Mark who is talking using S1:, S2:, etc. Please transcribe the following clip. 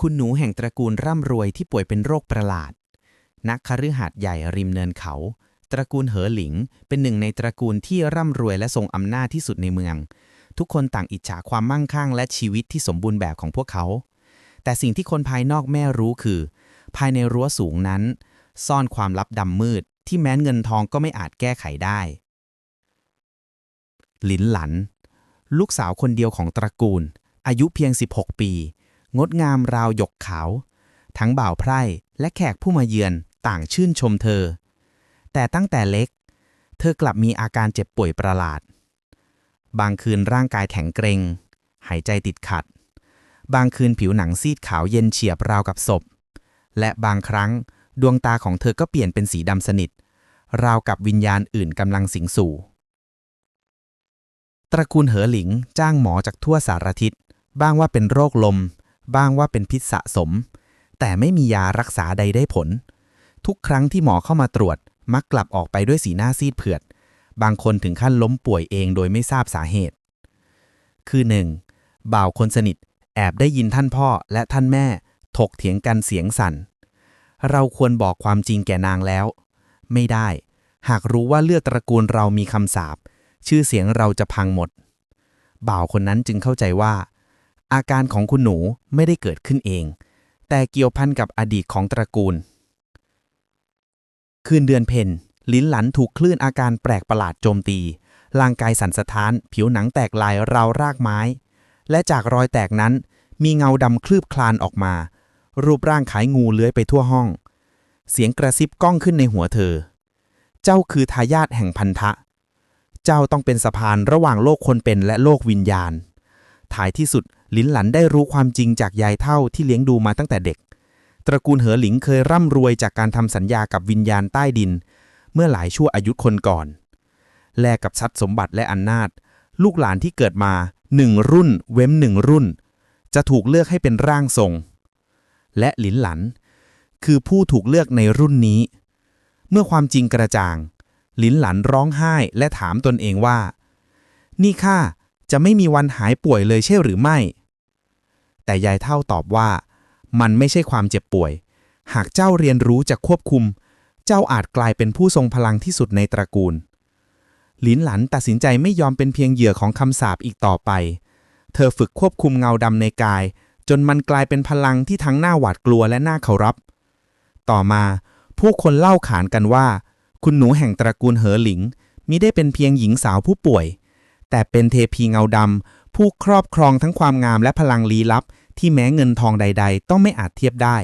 S1: คุณหนูแห่งตระกูลร่ำรวยที่ป่วยเป็นโรคประหลาด นักคฤหัสถ์ใหญ่ริมเนินเขา ตระกูลเหอหลิง เป็นหนึ่งในตระกูลที่ร่ำรวยและทรงอำนาจที่สุดในเมือง ทุกคนต่างอิจฉาความมั่งคั่งและชีวิตที่สมบูรณ์แบบของพวกเขา แต่สิ่งที่คนภายนอกแม่รู้คือ ภายในรั้วสูงนั้น ซ่อนความลับดำมืด ที่แม้นเงินทองก็ไม่อาจแก้ไขได้หลินหลัน ลูกสาวคนเดียวของตระกูล อายุเพียง 16 ปี งดงามราวหยกขาว ทั้งบ่าวไพร่และแขกผู้มาเยือนต่างชื่นชมเธอ แต่ตั้งแต่เล็ก เธอกลับมีอาการเจ็บป่วยประหลาด บางคืนร่างกายแข็งเกร็ง หายใจติดขัด บางคืนผิวหนังซีดขาวเย็นเฉียบราวกับศพ และบางครั้งดวงตาของเธอก็เปลี่ยนเป็นสีดำสนิท ราวกับวิญญาณอื่นกำลังสิงสู่ตระกูลเหอหลิงจ้างหมอจากทั่วสารทิศ บ้างว่าเป็นโรคลม บ้างว่าเป็นพิษสะสม แต่ไม่มียารักษาใดได้ผล ทุกครั้งที่หมอเข้ามาตรวจ มักกลับออกไปด้วยสีหน้าซีดเผือด บางคนถึงขั้นล้มป่วยเองโดยไม่ทราบสาเหตุ คือหนึ่งบ่าวคนสนิท แอบได้ยินท่านพ่อและท่านแม่ ถกเถียงกันเสียงสั่น เราควรบอกความจริงแก่นางแล้ว ไม่ได้ หากรู้ว่าเลือดตระกูลเรามีคำสาปชื่อเสียงเราจะพังหมด บ่าวคนนั้นจึงเข้าใจว่า อาการของคุณหนูไม่ได้เกิดขึ้นเอง แต่เกี่ยวพันกับอดีตของตระกูล คืนเดือนเพ็ญลิ้นหลันถูกคลื่นอาการแปลกประหลาดโจมตี ร่างกายสั่นสะท้าน ผิวหนังแตกลายราวรากไม้ และจากรอยแตกนั้น มีเงาดำคลืบคลานออกมา รูปร่างขายงูเลื้อยไปทั่วห้อง เสียงกระซิบก้องขึ้นในหัวเธอ เจ้าคือทายาทแห่งพันธะ เจ้าต้องเป็นสะพานระหว่างโลกคนเป็นและโลกวิญญาณ ท้ายที่สุด ลินหลันได้รู้ความจริงจากยายเท่าที่เลี้ยงดูมาตั้งแต่เด็ก ตระกูลเหอหลิงเคยร่ำรวยจากการทำสัญญากับวิญญาณใต้ดิน เมื่อหลายชั่วอายุคนก่อน แลกกับทรัพย์สมบัติและอำนาจ ลูกหลานที่เกิดมาหนึ่งรุ่น เว้นหนึ่งรุ่น จะถูกเลือกให้เป็นร่างทรง และหลินหลัน คือผู้ถูกเลือกในรุ่นนี้ เมื่อความจริงกระจ่าง หลินหลันร้องไห้และถามตนเองว่า นี่ข้าจะไม่มีวันหายป่วยเลยใช่หรือไม่ แต่ยายเท่าตอบว่า มันไม่ใช่ความเจ็บป่วย หากเจ้าเรียนรู้จะควบคุม เจ้าอาจกลายเป็นผู้ทรงพลังที่สุดในตระกูล หลินหลันตัดสินใจไม่ยอมเป็นเพียงเหยื่อของคำสาปอีกต่อไป เธอฝึกควบคุมเงาดำในกาย จนมันกลายเป็นพลังที่ทั้งน่าหวาดกลัวและน่าเคารพ ต่อมา ผู้คนเล่าขานกันว่า คุณหนูแห่งตระกูลเหอหลิงมิได้เป็นเพียงหญิงสาวผู้ป่วย แต่เป็นเทพีเงาดำ ผู้ครอบครองทั้งความงามและพลังลี้ลับ ที่แม้เงินทองใด ๆ ต้องไม่อาจเทียบได้